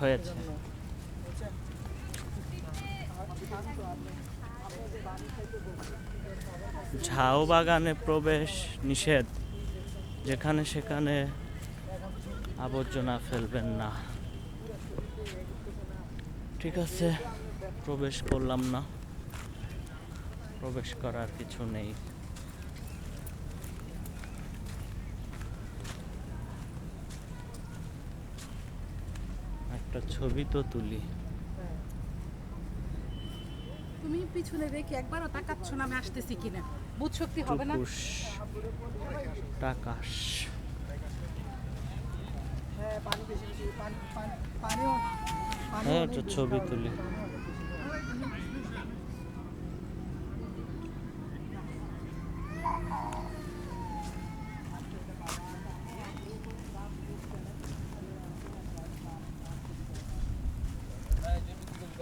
হয়েছে ঝাউ বাগানে প্রবেশ নিষেধ, যেখানে সেখানে আবর্জনা ফেলবেন না। ঠিক আছে, প্রবেশ করলাম না। প্রবেশ করার কিছু নেই। একটা ছবি তো তুলি। তুমি পিছনে রেখে একবারও তাকাচ্ছ না আমি আসতেছি কিনা। বুধ শক্তি হবে না? টাকাশ হ্যাঁ একটা ছবি তুলি।